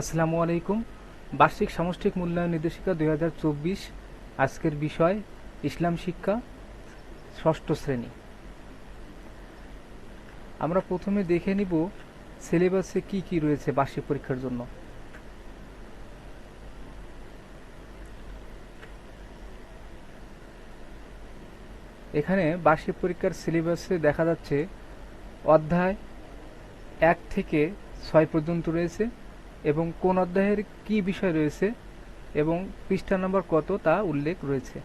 আসসালামু আলাইকুম। বার্ষিক সামষ্টিক মূল্যায়ন নির্দেশিকা দুই হাজার চব্বিশ, আজকের বিষয়, ইসলাম শিক্ষা, ষষ্ঠ শ্রেণি। আমরা প্রথমে দেখে নিব সিলেবাসে কি কি রয়েছে বার্ষিক পরীক্ষার জন্য। এখানে বার্ষিক পরীক্ষার সিলেবাসে দেখা যাচ্ছে, অধ্যায় এক থেকে ছয় পর্যন্ত রয়েছে। এবং কোন অধ্যায়ের কি বিষয় রয়েছে এবং পৃষ্ঠা নম্বর কত তা উল্লেখ রয়েছে।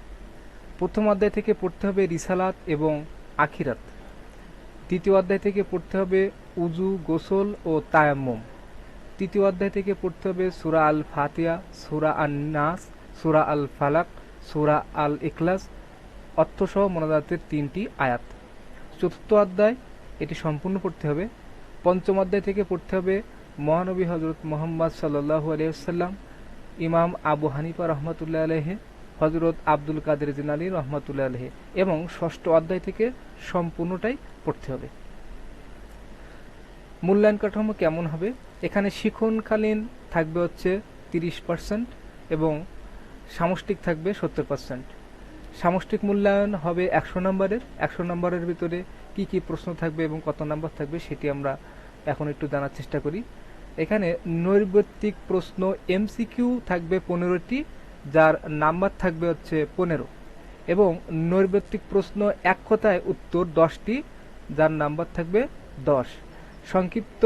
প্রথম অধ্যায় থেকে পড়তে হবে রিসালাত এবং আখিরাত। দ্বিতীয় অধ্যায় থেকে পড়তে হবে উজু গোসল ও তায়াম্মম। তৃতীয় অধ্যায় থেকে পড়তে হবে সুরা আল ফাতিয়া সুরা আল নাস সুরা আল ফালাক সুরা আল ইখলাস অর্থসহ মোনাজাতের তিনটি আয়াত। চতুর্থ অধ্যায়, এটি সম্পূর্ণ পড়তে হবে। পঞ্চম অধ্যায় থেকে পড়তে হবে মহানবী হজরত মোহাম্মদ আলিয়াল্লাম ইমাম আবু হানিফা রহমতুল্লাহ আলহে হজরত আব্দুল কাদের জিনালি রহমতুল্লাহ আলহে এবং ষষ্ঠ অধ্যায় থেকে সম্পূর্ণটাই পড়তে হবে। মূল্যায়ন কাঠামো কেমন হবে? এখানে শিখনকালীন থাকবে হচ্ছে তিরিশ পার্সেন্ট এবং সামষ্টিক থাকবে সত্তর পার্সেন্ট সামষ্টিক মূল্যায়ন হবে একশো নম্বরের। একশো নম্বরের ভিতরে কি কি প্রশ্ন থাকবে এবং কত নাম্বার থাকবে সেটি আমরা এখন একটু জানার চেষ্টা করি। এখানে নৈর্ব্যক্তিক প্রশ্ন এমসিকিউ থাকবে পনেরোটি, যার নাম্বার থাকবে হচ্ছে পনেরো। এবং নৈর্ব্যক্তিক প্রশ্ন এক কথায় উত্তর দশটি, যার নাম্বার থাকবে দশ। সংক্ষিপ্ত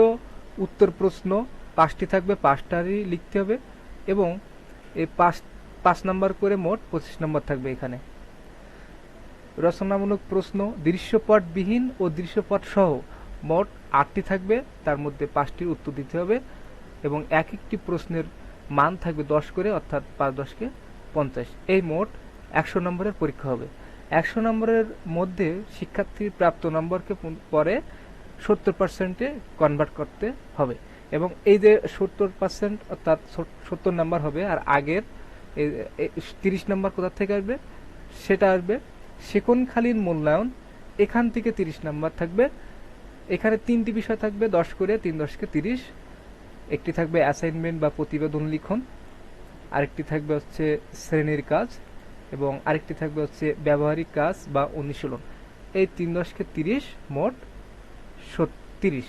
উত্তর প্রশ্ন, পাঁচটি থাকবে, পাঁচটারই লিখতে হবে। এবং এই পাঁচ পাঁচ নাম্বার করে মোট পঁচিশ নম্বর থাকবে এখানে। রচনামূলক প্রশ্ন, দৃশ্যপটবিহীন ও দৃশ্যপট সহ মোট আটটি থাকবে, তার মধ্যে পাঁচটির উত্তর দিতে হবে এবং এক একটি প্রশ্নের মান থাকবে দশ করে, অর্থাৎ পাঁচ দশকে পঞ্চাশ। এই মোট একশো নম্বরের পরীক্ষা হবে। একশো নম্বরের মধ্যে শিক্ষার্থীর প্রাপ্ত নম্বরকে পরে সত্তর পার্সেন্টে কনভার্ট করতে হবে এবং এই যে সত্তর পার্সেন্ট, অর্থাৎ সত্তর নাম্বার হবে আর আগের তিরিশ নম্বর কোথা থেকে আসবে? সেটা আসবে সেকনখালীন মূল্যায়ন। এখান থেকে তিরিশ নাম্বার থাকবে। এখানে তিনটি বিষয় থাকবে, দশ করে, তিন দশকে তিরিশ। একটি থাকবে অ্যাসাইনমেন্ট বা প্রতিবেদন লিখন, আরেকটি থাকবে হচ্ছে শ্রেণির কাজ, এবং আরেকটি থাকবে হচ্ছে ব্যবহারিক কাজ বা অনুশীলন। এই তিন দশকে তিরিশ, মোট তিরিশ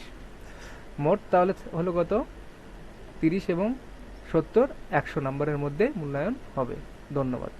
মোট তাহলে হলো কত? তিরিশ এবং সত্তর, একশো নম্বরের মধ্যে মূল্যায়ন হবে। ধন্যবাদ।